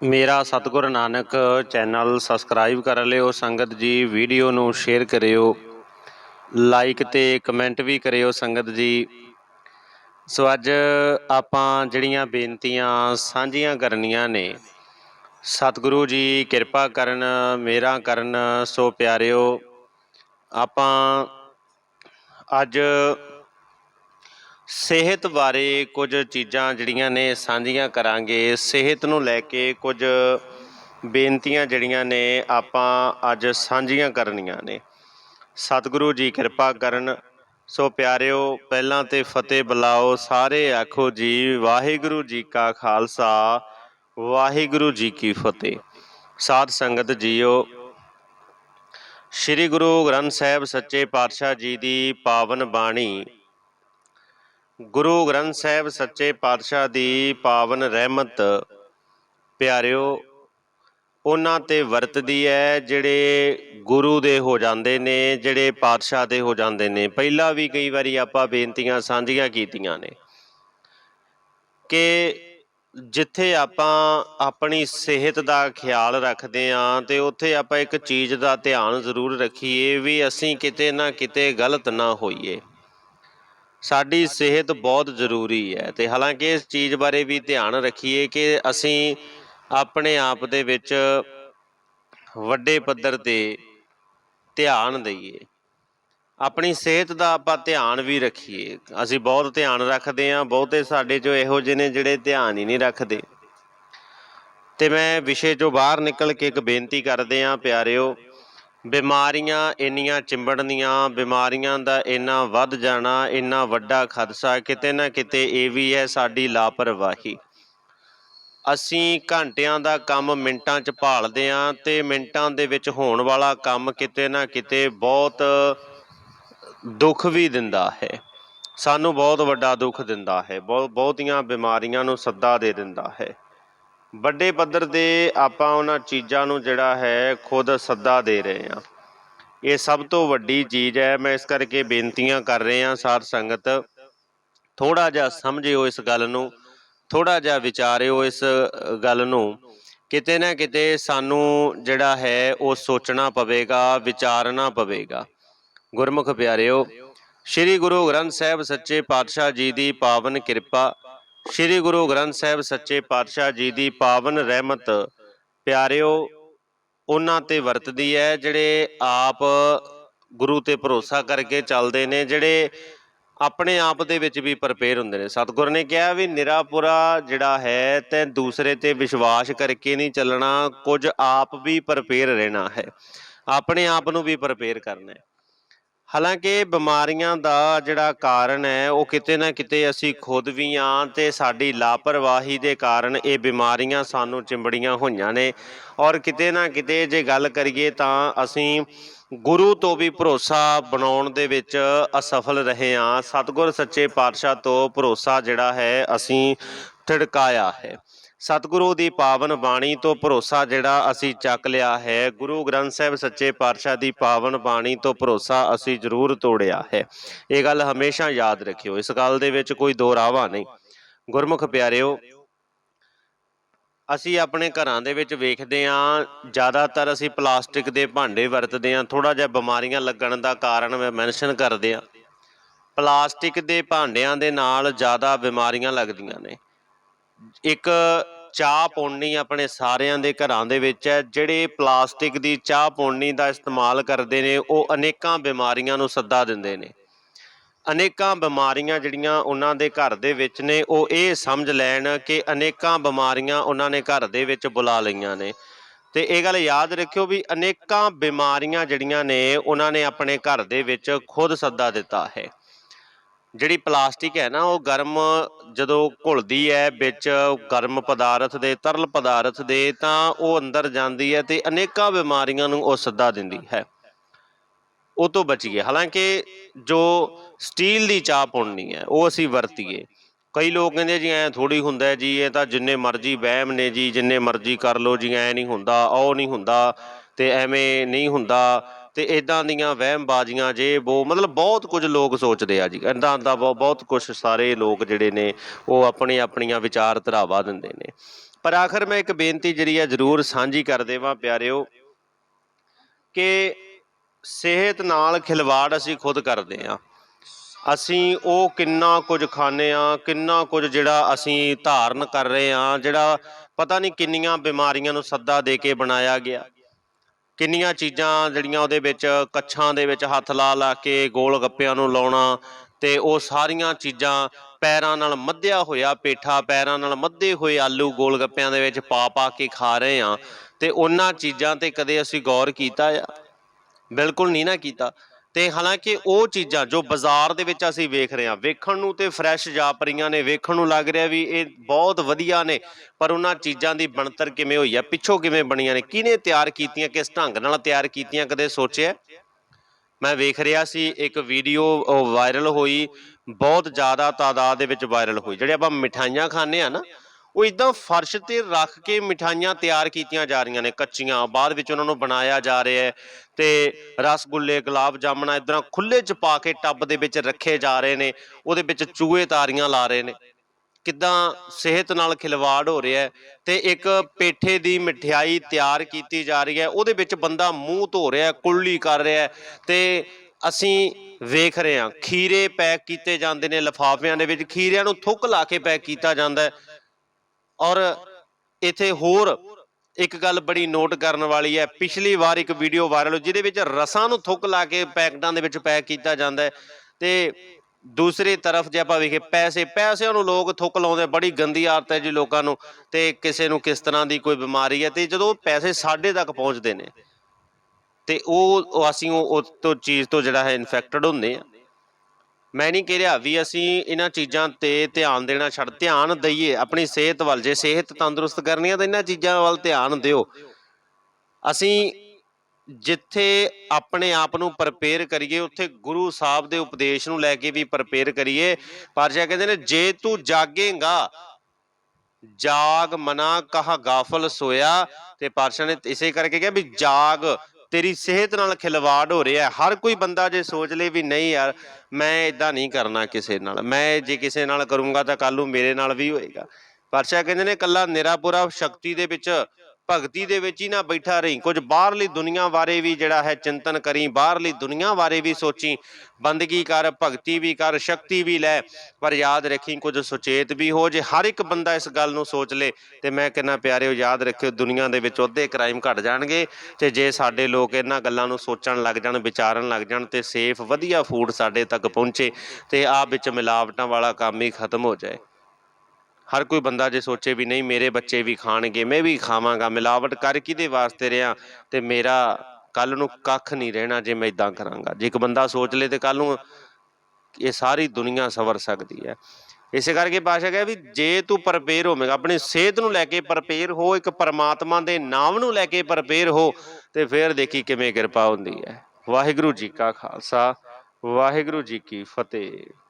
ਮੇਰਾ ਸਤਿਗੁਰ Nanak channel subscribe ਕਰ ਲਿਓ, ਸੰਗਤ ਜੀ ਵੀਡੀਓ ਨੂੰ ਸ਼ੇਅਰ ਕਰਿਓ ਲਾਈਕ ਤੇ ਕਮੈਂਟ ਵੀ ਕਰਿਓ ਸੰਗਤ ਜੀ। ਸੋ ਅੱਜ ਆਪਾਂ ਜਿਹੜੀਆਂ ਬੇਨਤੀਆਂ ਸਾਂਝੀਆਂ ਕਰਨੀਆਂ ਨੇ, ਸਤਿਗੁਰੂ ਜੀ ਕਿਰਪਾ ਕਰਨ, ਮੇਰਾ ਕਰਨ, ਸੋ ਪਿਆਰਿਓ, ਆਪਾਂ ਅੱਜ ਸਿਹਤ ਬਾਰੇ ਕੁਝ ਚੀਜ਼ਾਂ ਜਿਹੜੀਆਂ ਨੇ, ਸਾਂਝੀਆਂ ਕਰਾਂਗੇ। ਸਿਹਤ ਨੂੰ ਲੈ ਕੇ ਕੁਝ ਬੇਨਤੀਆਂ ਜਿਹੜੀਆਂ ਨੇ, ਆਪਾਂ ਅੱਜ ਸਾਂਝੀਆਂ ਕਰਨੀਆਂ ਨੇ। ਸਤਿਗੁਰੂ ਜੀ ਕਿਰਪਾ ਕਰਨ। ਸੋ ਪਿਆਰਿਓ, ਪਹਿਲਾਂ ਤੇ ਫਤਿਹ ਬੁਲਾਓ। ਸਾਰੇ ਆਖੋ ਜੀ, ਵਾਹਿਗੁਰੂ ਜੀ ਕਾ ਖਾਲਸਾ, ਵਾਹਿਗੁਰੂ ਜੀ ਕੀ ਫਤਿਹ। ਸਾਧ ਸੰਗਤ ਜੀਓ, ਸ੍ਰੀ ਗੁਰੂ ਗ੍ਰੰਥ ਸਾਹਿਬ ਸੱਚੇ ਪਾਤਸ਼ਾਹ ਜੀ ਦੀ ਪਾਵਨ ਬਾਣੀ ਗੁਰੂ ਗ੍ਰੰਥ ਸਾਹਿਬ ਸੱਚੇ ਪਾਤਸ਼ਾਹ ਦੀ ਪਾਵਨ ਰਹਿਮਤ ਪਿਆਰਿਓ, ਉਹਨਾਂ ਤੇ ਵਰਤਦੀ ਹੈ ਜਿਹੜੇ ਗੁਰੂ ਦੇ ਹੋ ਜਾਂਦੇ ਨੇ, ਜਿਹੜੇ ਪਾਤਸ਼ਾਹ ਦੇ ਹੋ ਜਾਂਦੇ ਨੇ। ਪਹਿਲਾਂ ਵੀ ਕਈ ਵਾਰੀ ਆਪਾਂ ਬੇਨਤੀਆਂ ਸਾਂਝੀਆਂ ਕੀਤੀਆਂ ਨੇ ਕਿ ਜਿੱਥੇ ਆਪਾਂ ਆਪਣੀ ਸਿਹਤ ਦਾ ਖਿਆਲ ਰੱਖਦੇ ਆਂ ਤੇ ਉੱਥੇ ਆਪਾਂ ਇੱਕ ਚੀਜ਼ ਦਾ ਧਿਆਨ ਜ਼ਰੂਰ ਰੱਖੀਏ ਵੀ ਅਸੀਂ ਕਿਤੇ ਨਾ ਕਿਤੇ ਗਲਤ ਨਾ ਹੋਈਏ। ਸਾਡੀ ਸਿਹਤ ਬਹੁਤ ਜ਼ਰੂਰੀ ਹੈ ਤੇ ਹਾਲਾਂਕਿ ਇਸ ਚੀਜ਼ ਬਾਰੇ ਵੀ ਧਿਆਨ ਰੱਖੀਏ ਕਿ ਅਸੀਂ ਆਪਣੇ ਆਪ ਦੇ ਵਿੱਚ ਵੱਡੇ ਪੱਧਰ ਤੇ ਧਿਆਨ ਦਈਏ। ਆਪਣੀ ਸਿਹਤ ਦਾ ਆਪਾਂ ਧਿਆਨ ਵੀ ਰੱਖੀਏ। ਅਸੀਂ ਬਹੁਤ ਧਿਆਨ ਰੱਖਦੇ ਹਾਂ, ਬਹੁਤੇ ਸਾਡੇ ਚੋਂ ਇਹੋ ਜਿਹੇ ਨੇ ਜਿਹੜੇ ਧਿਆਨ ਹੀ ਨਹੀਂ ਰੱਖਦੇ। ਤੇ ਮੈਂ ਵਿਸ਼ੇ ਚੋਂ ਬਾਹਰ ਨਿਕਲ ਕੇ ਇੱਕ ਬੇਨਤੀ ਕਰਦੇ ਹਾਂ, ਪਿਆਰਿਓ ਬਿਮਾਰੀਆਂ ਇੰਨੀਆਂ ਚਿੰਬੜਨੀਆਂ, ਬਿਮਾਰੀਆਂ ਦਾ ਇੰਨਾ ਵੱਧ ਜਾਣਾ, ਇੰਨਾ ਵੱਡਾ ਖਦਸ਼ਾ, ਕਿਤੇ ਨਾ ਕਿਤੇ ਇਹ ਵੀ ਹੈ ਸਾਡੀ ਲਾਪਰਵਾਹੀ। ਅਸੀਂ ਘੰਟਿਆਂ ਦਾ ਕੰਮ ਮਿੰਟਾਂ 'ਚ ਭਾਲਦੇ ਆਂ ਤੇ ਮਿੰਟਾਂ ਦੇ ਵਿੱਚ ਹੋਣ ਵਾਲਾ ਕੰਮ ਕਿਤੇ ਨਾ ਕਿਤੇ ਬਹੁਤ ਦੁੱਖ ਵੀ ਦਿੰਦਾ ਹੈ। ਸਾਨੂੰ ਬਹੁਤ ਵੱਡਾ ਦੁੱਖ ਦਿੰਦਾ ਹੈ ਬਹੁਤ ਬਹੁਤੀਆਂ ਬਿਮਾਰੀਆਂ ਨੂੰ ਸੱਦਾ ਦੇ ਦਿੰਦਾ ਹੈ। ਵੱਡੇ ਪੱਧਰ ਤੇ ਆਪਾਂ ਉਹਨਾਂ ਚੀਜ਼ਾਂ ਨੂੰ ਜਿਹੜਾ ਹੈ ਖੁਦ ਸੱਦਾ ਦੇ ਰਹੇ ਹਾਂ। ਇਹ ਸਭ ਤੋਂ ਵੱਡੀ ਚੀਜ਼ ਹੈ। ਮੈਂ ਇਸ ਕਰਕੇ ਬੇਨਤੀਆਂ ਕਰ ਰਹੇ ਹਾਂ ਸਾਧ ਸੰਗਤ ਥੋੜਾ ਜਿਹਾ ਸਮਝਿਓ ਇਸ ਗੱਲ ਨੂੰ ਥੋੜਾ ਜਿਹਾ ਵਿਚਾਰਿਓ ਇਸ ਗੱਲ ਨੂੰ। ਕਿਤੇ ਨਾ ਕਿਤੇ ਸਾਨੂੰ ਜਿਹੜਾ ਹੈ ਉਹ ਸੋਚਣਾ ਪਵੇਗਾ, ਵਿਚਾਰਨਾ ਪਵੇਗਾ। ਗੁਰਮੁਖ ਪਿਆਰਿਓ, ਸ੍ਰੀ ਗੁਰੂ ਗ੍ਰੰਥ ਸਾਹਿਬ ਸੱਚੇ ਪਾਤਸ਼ਾਹ ਜੀ ਦੀ ਪਾਵਨ ਕਿਰਪਾ ਸ੍ਰੀ ਗੁਰੂ ਗ੍ਰੰਥ ਸਾਹਿਬ ਸੱਚੇ ਪਾਤਸ਼ਾਹ ਜੀ ਦੀ ਪਾਵਨ ਰਹਿਮਤ ਪਿਆਰਿਓ, ਉਹਨਾਂ ਤੇ ਵਰਤਦੀ ਹੈ, ਜਿਹੜੇ ਆਪ ਗੁਰੂ ਤੇ ਭਰੋਸਾ ਕਰਕੇ ਚੱਲਦੇ ਨੇ, ਜਿਹੜੇ ਆਪਣੇ ਆਪ ਦੇ ਵਿੱਚ ਵੀ ਪ੍ਰਪੇਅਰ ਹੁੰਦੇ ਨੇ। ਸਤਿਗੁਰ ਨੇ ਕਿਹਾ ਵੀ ਨਿਰਾਪੁਰਾ ਜਿਹੜਾ ਹੈ, ਤੇ ਦੂਸਰੇ ਤੇ ਵਿਸ਼ਵਾਸ ਕਰਕੇ ਨਹੀਂ ਚੱਲਣਾ, ਕੁਝ ਆਪ ਵੀ ਪ੍ਰਪੇਅਰ ਰਹਿਣਾ ਹੈ। ਆਪਣੇ ਆਪ ਨੂੰ ਵੀ ਪ੍ਰਪੇਅਰ ਕਰਨਾ ਹੈ। ਹਾਲਾਂਕਿ ਬਿਮਾਰੀਆਂ ਦਾ ਜਿਹੜਾ ਕਾਰਨ ਹੈ, ਉਹ ਕਿਤੇ ਨਾ ਕਿਤੇ ਅਸੀਂ ਖੁਦ ਵੀ ਆਂ ਤੇ ਸਾਡੀ ਲਾਪਰਵਾਹੀ ਦੇ ਕਾਰਨ ਇਹ ਬਿਮਾਰੀਆਂ ਸਾਨੂੰ ਚਿੰਬੜੀਆਂ ਹੋਈਆਂ ਨੇ। ਔਰ ਕਿਤੇ ਨਾ ਕਿਤੇ ਜੇ ਗੱਲ ਕਰੀਏ ਤਾਂ ਅਸੀਂ ਗੁਰੂ ਤੋਂ ਵੀ ਭਰੋਸਾ ਬਣਾਉਣ ਦੇ ਵਿੱਚ ਅਸਫਲ ਰਹੇ ਹਾਂ। ਸਤਿਗੁਰ ਸੱਚੇ ਪਾਤਸ਼ਾਹ ਤੋਂ ਭਰੋਸਾ ਜਿਹੜਾ ਹੈ, ਅਸੀਂ ਥਿੜਕਾਇਆ ਹੈ। ਸਤਿਗੁਰੂ ਦੀ ਪਾਵਨ ਬਾਣੀ ਤੋਂ ਭਰੋਸਾ ਜਿਹੜਾ ਅਸੀਂ ਚੱਕ ਲਿਆ ਹੈ, ਗੁਰੂ ਗ੍ਰੰਥ ਸਾਹਿਬ ਸੱਚੇ ਪਾਤਸ਼ਾਹ ਦੀ ਪਾਵਨ ਬਾਣੀ ਤੋਂ ਭਰੋਸਾ ਅਸੀਂ ਜ਼ਰੂਰ ਤੋੜਿਆ ਹੈ। ਇਹ ਗੱਲ ਹਮੇਸ਼ਾ ਯਾਦ ਰੱਖਿਓ, ਇਸ ਗੱਲ ਦੇ ਵਿੱਚ ਕੋਈ ਦੋਰਾਵਾ ਨਹੀਂ। ਗੁਰਮੁਖ ਪਿਆਰਿਓ, ਅਸੀਂ ਆਪਣੇ ਘਰਾਂ ਦੇ ਵਿੱਚ ਵੇਖਦੇ ਹਾਂ, ਜ਼ਿਆਦਾਤਰ ਅਸੀਂ ਪਲਾਸਟਿਕ ਦੇ ਭਾਂਡੇ ਵਰਤਦੇ ਹਾਂ ਥੋੜਾ ਜਿਹਾ ਬਿਮਾਰੀਆਂ ਲੱਗਣ ਦਾ ਕਾਰਨ ਮੈਂ ਮੈਂਸ਼ਨ ਕਰਦੇ ਹਾਂ। ਪਲਾਸਟਿਕ ਦੇ ਭਾਂਡਿਆਂ ਦੇ ਨਾਲ ਜ਼ਿਆਦਾ ਬਿਮਾਰੀਆਂ ਲੱਗਦੀਆਂ ਨੇ। ਇੱਕ ਚਾਹ ਪੌਣੀ ਆਪਣੇ ਸਾਰਿਆਂ ਦੇ ਘਰਾਂ ਦੇ ਵਿੱਚ ਹੈ, ਜਿਹੜੇ ਪਲਾਸਟਿਕ ਦੀ ਚਾਹ ਪੌਣੀ ਦਾ ਇਸਤੇਮਾਲ ਕਰਦੇ ਨੇ, ਉਹ ਅਨੇਕਾਂ ਬਿਮਾਰੀਆਂ ਨੂੰ ਸੱਦਾ ਦਿੰਦੇ ਨੇ। ਅਨੇਕਾਂ ਬਿਮਾਰੀਆਂ ਜਿਹੜੀਆਂ ਉਹਨਾਂ ਦੇ ਘਰ ਦੇ ਵਿੱਚ ਨੇ, ਉਹ ਇਹ ਸਮਝ ਲੈਣ ਕਿ ਅਨੇਕਾਂ ਬਿਮਾਰੀਆਂ ਉਹਨਾਂ ਨੇ ਘਰ ਦੇ ਵਿੱਚ ਬੁਲਾ ਲਈਆਂ ਨੇ। ਤੇ ਇਹ ਗੱਲ ਯਾਦ ਰੱਖਿਓ ਵੀ ਅਨੇਕਾਂ ਬਿਮਾਰੀਆਂ ਜਿਹੜੀਆਂ ਨੇ, ਉਹਨਾਂ ਨੇ ਆਪਣੇ ਘਰ ਦੇ ਵਿੱਚ ਖੁਦ ਸੱਦਾ ਦਿੱਤਾ ਹੈ। ਜਿਹੜੀ ਪਲਾਸਟਿਕ ਹੈ ਨਾ, ਉਹ ਗਰਮ ਜਦੋਂ ਘੁਲਦੀ ਹੈ ਵਿੱਚ ਗਰਮ ਪਦਾਰਥ ਦੇ, ਤਰਲ ਪਦਾਰਥ ਦੇ, ਤਾਂ ਉਹ ਅੰਦਰ ਜਾਂਦੀ ਹੈ ਤੇ ਅਨੇਕਾਂ ਬਿਮਾਰੀਆਂ ਨੂੰ ਉਹ ਸੱਦਾ ਦਿੰਦੀ ਹੈ। ਉਹ ਤੋਂ ਬਚੀਏ, ਹਾਲਾਂਕਿ ਜੋ ਸਟੀਲ ਦੀ ਚਾਹ ਪੁਣਨੀ ਹੈ, ਉਹ ਅਸੀਂ ਵਰਤੀਏ। ਕਈ ਲੋਕ ਕਹਿੰਦੇ ਜੀ, ਐ ਥੋੜੀ ਹੁੰਦਾ ਜੀ, ਇਹ ਤਾਂ ਜਿੰਨੇ ਮਰਜ਼ੀ ਵਹਿਮ ਨੇ ਜੀ, ਜਿੰਨੇ ਮਰਜ਼ੀ ਕਰ ਲੋ ਜੀ, ਐ ਨਹੀਂ ਹੁੰਦਾ, ਉਹ ਨਹੀਂ ਹੁੰਦਾ ਤੇ ਐਵੇਂ ਨਹੀਂ ਹੁੰਦਾ। ਤੇ ਇਦਾਂ ਦੀਆਂ ਵਹਿਮਬਾਜ਼ੀਆਂ ਜੇ ਉਹ ਮਤਲਬ ਬਹੁਤ ਕੁਝ ਲੋਕ ਸੋਚਦੇ ਆ ਜੀ। ਇਦਾਂ ਦਾ ਬਹੁਤ ਬਹੁਤ ਕੁਝ ਸਾਰੇ ਲੋਕ ਜਿਹੜੇ ਨੇ, ਉਹ ਆਪਣੀ ਆਪਣੀਆਂ ਵਿਚਾਰ ਧਰਾਵਾ ਦਿੰਦੇ ਨੇ। ਪਰ ਆਖਰ ਮੈਂ ਇੱਕ ਬੇਨਤੀ ਜਿਹੜੀ ਆ, ਜ਼ਰੂਰ ਸਾਂਝੀ ਕਰ ਦੇਵਾਂ ਪਿਆਰਿਓ, ਕਿ ਸਿਹਤ ਨਾਲ ਖਿਲਵਾੜ ਅਸੀਂ ਖੁਦ ਕਰਦੇ ਹਾਂ ਅਸੀਂ ਉਹ ਕਿੰਨਾ ਕੁਝ ਖਾਂਦੇ ਆ, ਕਿੰਨਾ ਕੁਝ ਜਿਹੜਾ ਅਸੀਂ ਧਾਰਨ ਕਰ ਰਹੇ ਆ, ਜਿਹੜਾ ਪਤਾ ਨਹੀਂ ਕਿੰਨੀਆਂ ਬਿਮਾਰੀਆਂ ਨੂੰ ਸੱਦਾ ਦੇ ਕੇ ਬਣਾਇਆ ਗਿਆ। ਕਿੰਨੀਆਂ ਚੀਜ਼ਾਂ ਜਿਹੜੀਆਂ ਉਹਦੇ ਵਿੱਚ ਕੱਛਾਂ ਦੇ ਵਿੱਚ ਹੱਥ ਲਾ ਲਾ ਕੇ ਗੋਲ ਗੱਪਿਆਂ ਨੂੰ ਲਾਉਣਾ ਤੇ ਉਹ ਸਾਰੀਆਂ ਚੀਜ਼ਾਂ ਪੈਰਾਂ ਨਾਲ ਮੱਧਿਆ ਹੋਇਆ, ਪੇਠਾ ਪੈਰਾਂ ਨਾਲ ਮੱਧੇ ਹੋਏ ਆਲੂ ਗੋਲ ਗੱਪਿਆਂ ਦੇ ਵਿੱਚ ਪਾ ਪਾ ਕੇ ਖਾ ਰਹੇ ਆ ਤੇ ਉਹਨਾਂ ਚੀਜ਼ਾਂ ਤੇ ਕਦੇ ਅਸੀਂ ਗੌਰ ਕੀਤਾ ਆ? ਬਿਲਕੁਲ ਨਹੀਂ ਨਾ ਕੀਤਾ। ਤੇ ਹਾਲਾਂਕਿ ਉਹ ਚੀਜ਼ਾਂ ਜੋ ਬਾਜ਼ਾਰ ਦੇ ਵਿੱਚ ਅਸੀਂ ਵੇਖ ਰਹੇ ਹਾਂ, ਵੇਖਣ ਨੂੰ ਤੇ ਫਰੈਸ਼ ਜਾਪ ਰਹੀਆਂ ਨੇ, ਵੇਖਣ ਨੂੰ ਲੱਗ ਰਿਹਾ ਵੀ ਇਹ ਬਹੁਤ ਵਧੀਆ ਨੇ, ਪਰ ਉਹਨਾਂ ਚੀਜ਼ਾਂ ਦੀ ਬਣਤਰ ਕਿਵੇਂ ਹੋਈ ਆ ਪਿੱਛੋਂ ਕਿਵੇਂ ਬਣੀਆਂ ਨੇ, ਕਿਹਨੇ ਤਿਆਰ ਕੀਤੀਆਂ, ਕਿਸ ਢੰਗ ਨਾਲ ਤਿਆਰ ਕੀਤੀਆਂ, ਕਦੇ ਸੋਚਿਆ? ਮੈਂ ਵੇਖ ਰਿਹਾ ਸੀ, ਇੱਕ ਵੀਡੀਓ ਵਾਇਰਲ ਹੋਈ, ਬਹੁਤ ਜ਼ਿਆਦਾ ਤਾਦਾਦ ਦੇ ਵਿੱਚ ਵਾਇਰਲ ਹੋਈ, ਜਿਹੜੇ ਆਪਾਂ ਮਿਠਾਈਆਂ ਖਾਂਦੇ ਆ ਨਾ ਉਹ ਇਦਾਂ ਫਰਸ਼ ਤੇ ਰੱਖ ਕੇ ਮਿਠਾਈਆਂ ਤਿਆਰ ਕੀਤੀਆਂ ਜਾ ਰਹੀਆਂ ਨੇ, ਕੱਚੀਆਂ। ਬਾਅਦ ਵਿੱਚ ਉਹਨਾਂ ਨੂੰ ਬਣਾਇਆ ਜਾ ਰਿਹਾ ਹੈ ਤੇ ਰਸਗੁੱਲੇ, ਗੁਲਾਬ ਜਾਮਣਾ ਇਦਾਂ ਖੁੱਲੇ ਚ ਪਾ ਕੇ ਟੱਬ ਦੇ ਵਿੱਚ ਰੱਖੇ ਜਾ ਰਹੇ ਨੇ, ਉਹਦੇ ਵਿੱਚ ਚੂਹੇ ਤਾਰੀਆਂ ਲਾ ਰਹੇ ਨੇ। ਕਿੱਦਾਂ ਸਿਹਤ ਨਾਲ ਖਿਲਵਾੜ ਹੋ ਰਿਹਾ ਹੈ ਤੇ ਇੱਕ ਪੇਠੇ ਦੀ ਮਠਿਆਈ ਤਿਆਰ ਕੀਤੀ ਜਾ ਰਹੀ ਹੈ, ਉਹਦੇ ਵਿੱਚ ਬੰਦਾ ਮੂੰਹ ਧੋ ਰਿਹਾ ਕੁੱਲੀ ਕਰ ਰਿਹਾ ਹੈ ਤੇ ਅਸੀਂ ਵੇਖ ਰਹੇ ਹਾਂ, ਖੀਰੇ ਪੈਕ ਕੀਤੇ ਜਾਂਦੇ ਨੇ ਲਫਾਫਿਆਂ ਦੇ ਵਿੱਚ, ਖੀਰਿਆਂ ਨੂੰ ਥੁੱਕ ਲਾ ਕੇ ਪੈਕ ਕੀਤਾ ਜਾਂਦਾ ਹੈ। ਔਰ ਇੱਥੇ ਹੋਰ ਇੱਕ ਗੱਲ ਬੜੀ ਨੋਟ ਕਰਨ ਵਾਲੀ ਹੈ। ਪਿਛਲੀ ਵਾਰ ਇੱਕ ਵੀਡੀਓ ਵਾਇਰਲ ਹੋਈ ਜਿਹਦੇ ਵਿੱਚ ਰਸਾਂ ਨੂੰ ਥੁੱਕ ਲਾ ਕੇ ਪੈਕਟਾਂ ਦੇ ਵਿੱਚ ਪੈਕ ਕੀਤਾ ਜਾਂਦਾ ਹੈ ਤੇ ਦੂਸਰੀ ਤਰਫ ਜੇ ਆਪਾਂ ਵੇਖੇ ਪੈਸੇ, ਪੈਸਿਆਂ ਨੂੰ ਲੋਕ ਥੁੱਕ ਲਾਉਂਦੇ ਬੜੀ ਗੰਦੀ ਆਦਤ ਹੈ ਜੀ ਲੋਕਾਂ ਨੂੰ ਤੇ ਕਿਸੇ ਨੂੰ ਕਿਸ ਤਰ੍ਹਾਂ ਦੀ ਕੋਈ ਬਿਮਾਰੀ ਹੈ ਤੇ ਜਦੋਂ ਪੈਸੇ ਸਾਡੇ ਤੱਕ ਪਹੁੰਚਦੇ ਨੇ ਤੇ ਉਹ ਅਸੀਂ ਉਹ ਉਹ ਤੋਂ ਚੀਜ਼ ਤੋਂ ਜਿਹੜਾ ਹੈ ਇਨਫੈਕਟਡ ਹੁੰਦੇ ਆ। ਮੈਂ ਨਹੀਂ ਕਹਿ ਰਿਹਾ ਵੀ ਅਸੀਂ ਇਹਨਾਂ ਚੀਜ਼ਾਂ ਤੇ ਧਿਆਨ ਦੇਣਾ ਛੱਡ, ਧਿਆਨ ਦਈਏ, ਆਪਣੀ ਸਿਹਤ ਵੱਲ, ਜੇ ਸਿਹਤ ਤੰਦਰੁਸਤ ਕਰਨੀ ਹੈ ਤਾਂ ਇਹਨਾਂ ਚੀਜ਼ਾਂ ਵੱਲ ਧਿਆਨ ਦਿਓ। ਅਸੀਂ ਜਿੱਥੇ ਆਪਣੇ ਆਪ ਨੂੰ ਪ੍ਰਪੇਅਰ ਕਰੀਏ, ਉੱਥੇ ਗੁਰੂ ਸਾਹਿਬ ਦੇ ਉਪਦੇਸ਼ ਨੂੰ ਲੈ ਕੇ ਵੀ ਪ੍ਰਪੇਅਰ ਕਰੀਏ। ਪਾਤਸ਼ਾਹ ਕਹਿੰਦੇ ਨੇ, ਜੇ ਤੂੰ ਜਾਗੇਗਾ, ਜਾਗ ਮਨਾ ਕਹਾ ਗਾਫਲ ਸੋਇਆ। ਤੇ ਪਾਤਸ਼ਾਹ ਨੇ ਇਸੇ ਕਰਕੇ ਕਿਹਾ ਵੀ ਜਾਗ ਤੇਰੀ ਸਿਹਤ ਨਾਲ ਖਿਲਵਾੜ ਹੋ ਰਿਹਾ ਹਰ ਕੋਈ ਬੰਦਾ ਜੇ ਸੋਚ ਲੇ ਵੀ ਨਹੀਂ ਯਾਰ, ਮੈਂ ਇਦਾਂ ਨਹੀਂ ਕਰਨਾ ਕਿਸੇ ਨਾਲ। ਮੈਂ ਜੇ ਕਿਸੇ ਨਾਲ ਕਰੂੰਗਾ ਤਾਂ ਕੱਲ ਨੂੰ ਮੇਰੇ ਨਾਲ ਵੀ ਹੋਏਗਾ। ਪਾਤਸ਼ਾਹ ਕਹਿੰਦੇ ਨੇ, ਕੱਲਾ ਨਿਰਾਪੁਰਾ ਸ਼ਕਤੀ ਦੇ ਵਿੱਚ ਭਗਤੀ ਦੇ ਵਿੱਚ ਹੀ ਨਾ ਬੈਠਾ ਰਹੀਂ। ਕੁਝ ਬਾਹਰਲੀ ਦੁਨੀਆ ਬਾਰੇ ਵੀ ਜਿਹੜਾ ਹੈ ਚਿੰਤਨ ਕਰੀ, ਬਾਹਰਲੀ ਦੁਨੀਆ ਬਾਰੇ ਵੀ ਸੋਚੀ। ਬੰਦਗੀ ਕਰ, ਭਗਤੀ ਵੀ ਕਰ, ਸ਼ਕਤੀ ਵੀ ਲੈ। ਪਰ ਯਾਦ ਰੱਖੀ, ਕੁਝ ਸੁਚੇਤ ਵੀ ਹੋ ਜੇ, ਹਰ ਇੱਕ ਬੰਦਾ ਇਸ ਗੱਲ ਨੂੰ ਸੋਚ ਲੇ। ਤੇ ਮੈਂ ਕਹਿੰਦਾ, ਪਿਆਰਿਓ, ਯਾਦ ਰੱਖਿਓ, ਦੁਨੀਆ ਦੇ ਵਿੱਚ ਉਹਦੇ ਕ੍ਰਾਈਮ ਘਟ ਜਾਣਗੇ। ਤੇ ਜੇ ਸਾਡੇ ਲੋਕ ਇਹਨਾਂ ਗੱਲਾਂ ਨੂੰ ਸੋਚਣ ਲੱਗ ਜਾਣ, ਵਿਚਾਰਨ ਲੱਗ ਜਾਣ, ਤੇ ਸੇਫ, ਵਧੀਆ ਫੂਡ ਸਾਡੇ ਤੱਕ ਪਹੁੰਚੇ। ਤੇ ਆਪ ਵਿੱਚ ਮਿਲਾਵਟਾਂ ਵਾਲਾ ਕੰਮ ਹੀ ਖਤਮ ਹੋ ਜਾਏ। ਹਰ ਕੋਈ ਬੰਦਾ ਜੇ ਸੋਚੇ ਵੀ ਨਹੀਂ, ਮੇਰੇ ਬੱਚੇ ਵੀ ਖਾਣਗੇ, ਮੈਂ ਵੀ ਖਾਵਾਂਗਾ, ਮਿਲਾਵਟ ਕਰ ਕਿਹਦੇ ਵਾਸਤੇ ਰਿਆਂ ਤੇ ਮੇਰਾ ਕੱਲ ਨੂੰ ਕੱਖ ਨਹੀਂ ਰਹਿਣਾ ਜੇ ਮੈਂ ਇਦਾਂ ਕਰਾਂਗਾ। ਜੇ ਇੱਕ ਬੰਦਾ ਸੋਚ ਲੇ ਤੇ ਕੱਲ ਨੂੰ ਇਹ ਸਾਰੀ ਦੁਨੀਆ ਸਵਰ ਸਕਦੀ ਹੈ। ਇਸੇ ਕਰਕੇ ਪਾਸ਼ਾ ਕਹਿੰਦਾ ਵੀ ਜੇ ਤੂੰ ਪ੍ਰਪੇਅਰ ਹੋਵੇਂਗਾ, ਆਪਣੀ ਸਿਹਤ ਨੂੰ ਲੈ ਕੇ ਪ੍ਰਪੇਅਰ ਹੋ, ਇੱਕ ਪਰਮਾਤਮਾ ਦੇ ਨਾਮ ਨੂੰ ਲੈ ਕੇ ਪ੍ਰਪੇਅਰ ਹੋ, ਤੇ ਫਿਰ ਦੇਖੀ ਕਿਵੇਂ ਕਿਰਪਾ ਹੁੰਦੀ ਹੈ। ਵਾਹਿਗੁਰੂ ਜੀ ਕਾ ਖਾਲਸਾ, ਵਾਹਿਗੁਰੂ ਜੀ ਕੀ ਫਤਿਹ।